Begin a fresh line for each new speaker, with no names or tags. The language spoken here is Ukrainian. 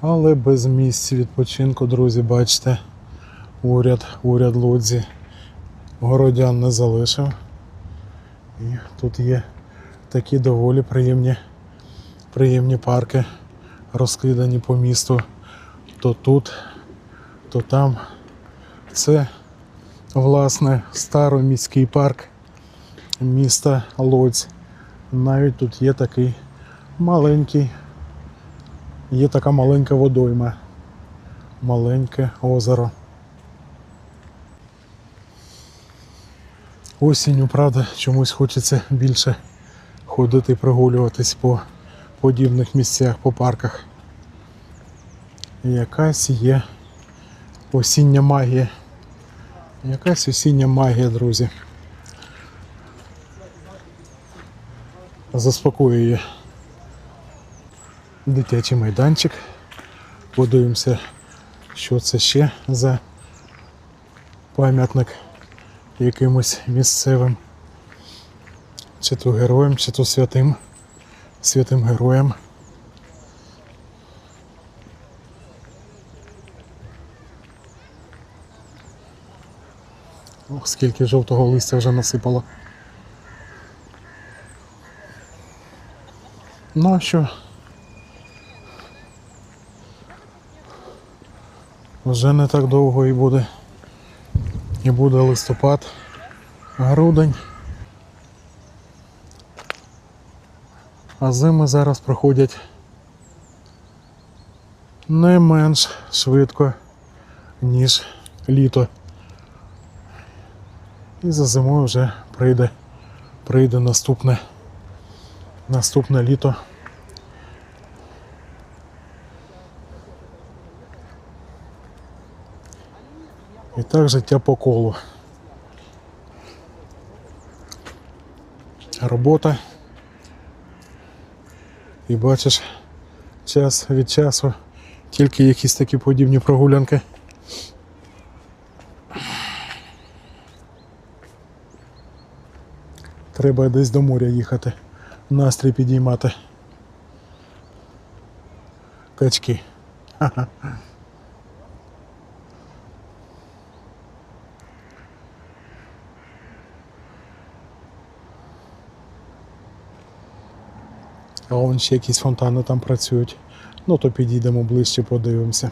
Але без місць відпочинку, друзі, бачите, уряд, уряд Лодзі городян не залишив. І тут є такі доволі приємні, приємні парки, розкидані по місту. То тут, то там. Це, власне, староміський парк міста Лодзь. Навіть тут є такий маленький, є така маленька водойма, маленьке озеро. Осінню, правда, чомусь хочеться більше ходити і прогулюватись по подібних місцях, по парках. Якась є осіння магія. Якась осіння магія, друзі. Заспокоює дитячий майданчик. Подивимося, що це ще за пам'ятник якимось місцевим. Чи то героям, чи то святим, святим героям. Ох, скільки жовтого листя вже насипало. Ну а що? Вже не так довго і буде. І буде листопад, грудень. А зими зараз проходять не менш швидко, ніж літо. І за зимою вже прийде, прийде наступне, наступне літо. І так життя по колу. Робота. І бачиш, час від часу тільки якісь такі подібні прогулянки. Треба десь до моря їхати, настрій підіймати. Качки. Ха-ха. А вон ще якісь фонтани там працюють. Ну то підійдемо ближче, подивимося.